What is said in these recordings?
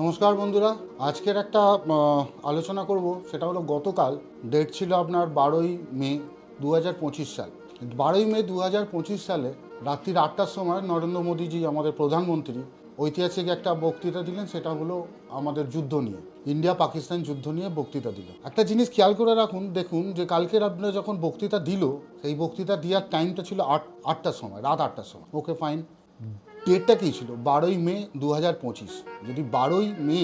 নমস্কার বন্ধুরা, আজকের একটা আলোচনা করব, সেটা হলো গতকাল ডেট ছিল আপনার বারোই মে দু হাজার পঁচিশ সাল। বারোই মে দু হাজার পঁচিশ সালে, রাত্রির আটটার সময় নরেন্দ্র মোদীজি আমাদের প্রধানমন্ত্রী ঐতিহাসিক একটা বক্তৃতা দিলেন, সেটা হলো আমাদের যুদ্ধ নিয়ে ইন্ডিয়া পাকিস্তান যুদ্ধ নিয়ে বক্তৃতা দিল একটা জিনিস খেয়াল করে রাখুন, দেখুন যে কালকের আপনার যখন বক্তৃতা দিল, সেই বক্তৃতা দেওয়ার টাইমটা ছিল আট, আটটার সময়, রাত আটটার সময়। ওকে ফাইন ডেটটা কী ছিল? বারোই মে দু হাজার পঁচিশ। যদি বারোই মে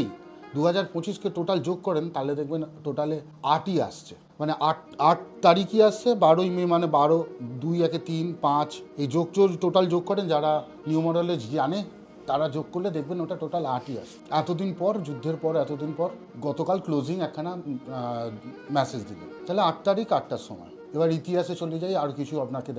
দু হাজার পঁচিশকে টোটাল যোগ করেন, তাহলে দেখবেন টোটালে আটই আসছে। মানে আট আট তারিখই আসছে, বারোই মে মানে বারো, দুই, একে তিন, পাঁচ, এই যোগ যোগ টোটাল যোগ করেন, যারা নিউ নিউমোডালে জানে, তারা যোগ করলে দেখবেন ওটা টোটাল আটই আসে এতদিন পর, যুদ্ধের পর, এতদিন পর, গতকাল ক্লোজিং একখানা মেসেজ দিল তাহলে আট তারিখ, আটটার সময়। এবার ইতিহাসে চলে যাই, আর কিছু আপনাকে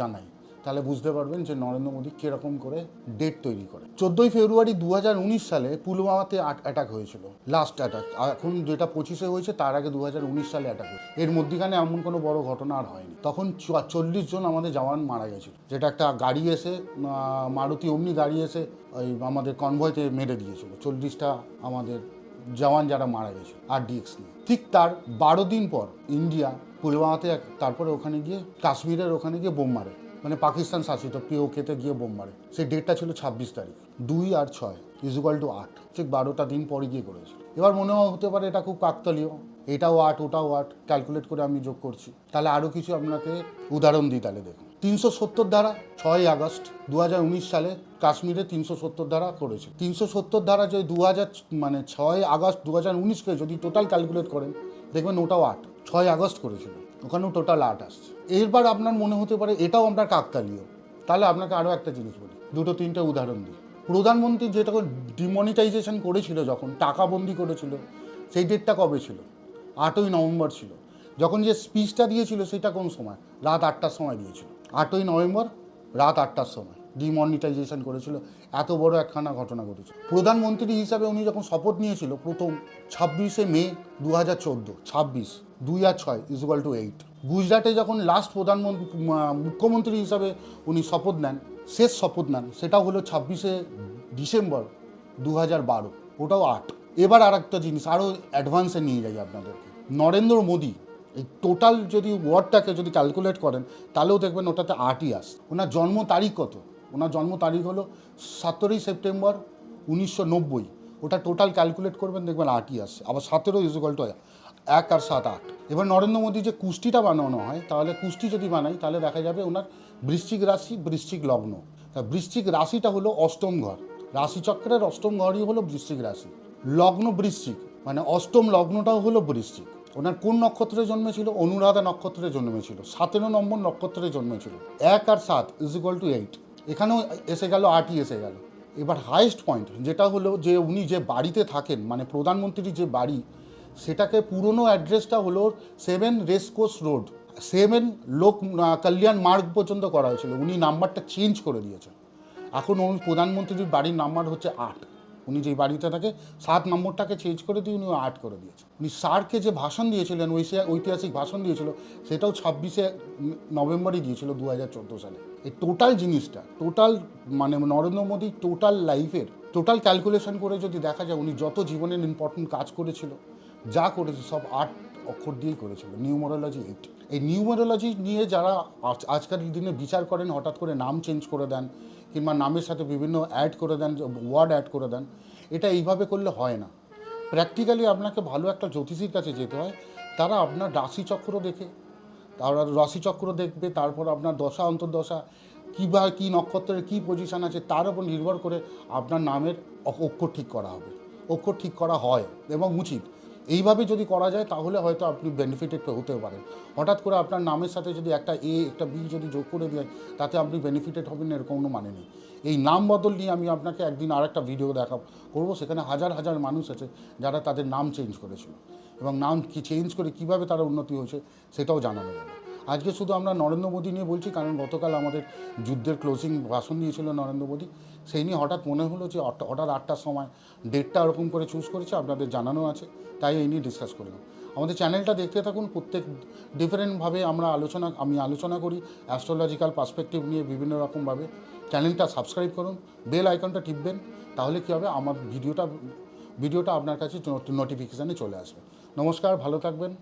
জানাই। তাহলে বুঝতে পারবেন যে নরেন্দ্র মোদী কীরকম করে ডেট তৈরি করে। চোদ্দোই ফেব্রুয়ারি দু হাজার উনিশ সালে পুলওয়ামাতে অ্যাটাক হয়েছিল লাস্ট অ্যাটাক এখন যেটা পঁচিশে হয়েছে, তার আগে দু হাজার উনিশ সালে অ্যাটাক হয়েছে। এর মধ্যিখানে এমন কোনো বড় ঘটনা আর হয়নি। তখন চল্লিশ জন আমাদের জওয়ান মারা গেছিল। যেটা একটা গাড়ি এসে মারুতি অমনি গাড়ি এসে ওই আমাদের কনভয়তে মেরে দিয়েছিল। চল্লিশটা আমাদের জওয়ান যারা মারা গেছিল, আর ডিএক্স নিয়ে। ঠিক তার বারো দিন পর ইন্ডিয়া পুলওয়ামাতে তারপরে ওখানে গিয়ে, কাশ্মীরের ওখানে গিয়ে বোম মারে। মানে পাকিস্তান শাসিত পিওকেতে গিয়ে বোম মারে। সেই ডেটটা ছিল ছাব্বিশ তারিখ। দুই আর ছয় ইজুকাল টু আট। ঠিক বারোটা দিন পরে গিয়ে করেছিল এবার মনে হতে পারে এটা খুব কাকতালীয়। এটাও আট, ওটাও আট। ক্যালকুলেট করে আমি যোগ করছি। তাহলে আরও কিছু আপনাকে উদাহরণ দিই তাহলে দেখুন। তিনশো সত্তর ধারা ছয় আগস্ট দু হাজার উনিশ সালে কাশ্মীরে তিনশো সত্তর ধারা করেছে। তিনশো সত্তর ধারা যদি দু হাজার মানে ছয় আগস্ট দু হাজার উনিশকে যদি টোটাল ক্যালকুলেট করেন, দেখবেন ওটাও আট। ছয় আগস্ট করেছিল। ওখানেও টোটাল আট আসছে। এরবার আপনার মনে হতে পারে এটাও আপনার কাকতালীয়। তাহলে আপনাকে আরও একটা জিনিস বলি, দুটো তিনটে উদাহরণ দিই। প্রধানমন্ত্রী যেটা ডিমনিটাইজেশন করেছিল যখন, টাকা বন্দি করেছিল, সেই ডেটটা কবে ছিল? আটই নভেম্বর ছিল। যখন যে স্পিচটা দিয়েছিল সেটা কোন সময়? রাত আটটার সময় দিয়েছিল। আটই নভেম্বর, রাত আটটার সময় ডিমনিটাইজেশন করেছিল। এত বড় একখানা ঘটনা ঘটেছে। প্রধানমন্ত্রী হিসাবে উনি যখন শপথ নিয়েছিল, প্রথম ছাব্বিশে মে দু হাজার চোদ্দ, ছাব্বিশ। দুই আর ছয় ইজুয়াল টু এইট গুজরাটে যখন লাস্ট প্রধানমন্ত্রী মুখ্যমন্ত্রী হিসাবে উনি শপথ নেন, শেষ শপথ নেন সেটাও হলো ছাব্বিশে ডিসেম্বর দু হাজার বারো, ওটাও আট। এবার আর একটা জিনিস আরও অ্যাডভান্সে নিয়ে যাই আপনাদেরকে। নরেন্দ্র মোদী, এই টোটাল যদি ওয়ার্ডটাকে যদি ক্যালকুলেট করেন, তাহলেও দেখবেন ওটাতে আটই আস ওনার জন্ম তারিখ কত? ওনার জন্ম তারিখ হলো সতেরোই সেপ্টেম্বর উনিশশো নব্বই। ওটা টোটাল ক্যালকুলেট করবেন, দেখবেন আটই আসছে আবার সতেরো ইজুকাল টু এক আর সাত আট। এবার নরেন্দ্র মোদী যে কুষ্টিটা বানানো হয়, তাহলে কুষ্টি যদি বানাই, তাহলে দেখা যাবে ওনার বৃশ্চিক রাশি, বৃশ্চিক লগ্ন। তা বৃশ্চিক রাশিটা হলো অষ্টম ঘর। রাশিচক্রের অষ্টম ঘরই হলো বৃশ্চিক রাশি। লগ্ন বৃশ্চিক মানে অষ্টম লগ্নটাও হলো বৃশ্চিক। ওনার কোন নক্ষত্রে জন্মেছিল? অনুরাধা নক্ষত্রে জন্মেছিল। সতেরো নম্বর নক্ষত্রে জন্মেছিল। এক আর সাত ইজ ইকুয়াল টু এইট এখানেও এসে গেল, আটই এসে গেল। এবার হাইয়েস্ট পয়েন্ট যেটা হলো যে উনি যে বাড়িতে থাকেন মানে প্রধানমন্ত্রীর যে বাড়ি সেটাকে পুরনো অ্যাড্রেসটা হলো সেভেন রেসকোর্স রোড। সেভেন লোক কল্যাণ মার্গ পর্যন্ত করা হয়েছিল। উনি নাম্বারটা চেঞ্জ করে দিয়েছেন। এখন উনি প্রধানমন্ত্রীর বাড়ির নাম্বার হচ্ছে আট। উনি যেই বাড়িতে থাকে, সাত নম্বরটাকে চেঞ্জ করে দিয়ে উনি আট করে দিয়েছেন। উনি স্যারকে যে ভাষণ দিয়েছিলেন ওই ঐতিহাসিক ভাষণ দিয়েছিল, সেটাও ছাব্বিশে নভেম্বরই দিয়েছিল দু হাজার চোদ্দ সালে। এই টোটাল জিনিসটা, টোটাল মানে নরেন্দ্র মোদী টোটাল লাইফের, টোটাল ক্যালকুলেশন করে যদি দেখা যায়, উনি যত জীবনের ইম্পর্টেন্ট কাজ করেছিল যা করেছে, সব আট অক্ষর দিয়েই করেছিল, নিউমোরোলজি এইট। এই নিউমোরোলজি নিয়ে যারা আজ- আজকাল দিনে বিচার করেন, হঠাৎ করে নাম চেঞ্জ করে দেন, কিংবা নামের সাথে বিভিন্ন অ্যাড করে দেন ওয়ার্ড অ্যাড করে দেন, এটা এইভাবে করলে হয় না। প্র্যাকটিক্যালি আপনাকে ভালো একটা জ্যোতিষীর কাছে যেতে হয়, তারা আপনার রাশিচক্র দেখে, তারা রাশিচক্র দেখবে, তারপর আপনার দশা, অন্তর্দশা, কী বা কী নক্ষত্রের কী পজিশান আছে, তার উপর নির্ভর করে আপনার নামের অক্ষর ঠিক করা হবে, অক্ষর ঠিক করা হয় এবং উচিত। এইভাবে যদি করা যায়, তাহলে হয়তো আপনি বেনিফিটেড হতে পারেন। হঠাৎ করে আপনার নামের সাথে যদি একটা এ একটা বি যদি যোগ করে দেয়, তাতে আপনি বেনিফিটেড হবেন এরকম কোনো মানে নেই। এই নাম বদল নিয়ে আমি আপনাকে একদিন আর একটা ভিডিও দেখা করব, সেখানে হাজার হাজার মানুষ আছে যারা তাদের নাম চেঞ্জ করেছিল। এবং নাম কি চেঞ্জ করে কীভাবে তারা উন্নতি হয়েছে, সেটাও জানানো যাবে আজকে শুধু আমরা নরেন্দ্র মোদী নিয়ে বলছি, কারণ গতকাল আমাদের যুদ্ধের ক্লোজিং ভাষণ দিয়েছিল নরেন্দ্র মোদী। সেই নিয়ে হঠাৎ মনে হলো যে হঠাৎ- আটটার সময় ডেটটা ওরকম করে চুজ করেছে, আপনাদের জানানো আছে, তাই এই নিয়ে ডিসকাস করলাম আমাদের চ্যানেলটা দেখতে থাকুন, প্রত্যেক ডিফারেন্টভাবে আমরা আলোচনা, আমি আলোচনা করি অ্যাস্ট্রোলজিক্যাল পার্সপেক্টিভ নিয়ে বিভিন্ন রকমভাবে চ্যানেলটা সাবস্ক্রাইব করুন বেল আইকনটা টিপবেন, তাহলে কী হবে, আমার ভিডিওটা ভিডিওটা আপনার কাছে নোটিফিকেশানে চলে আসবে। নমস্কার, ভালো থাকবেন।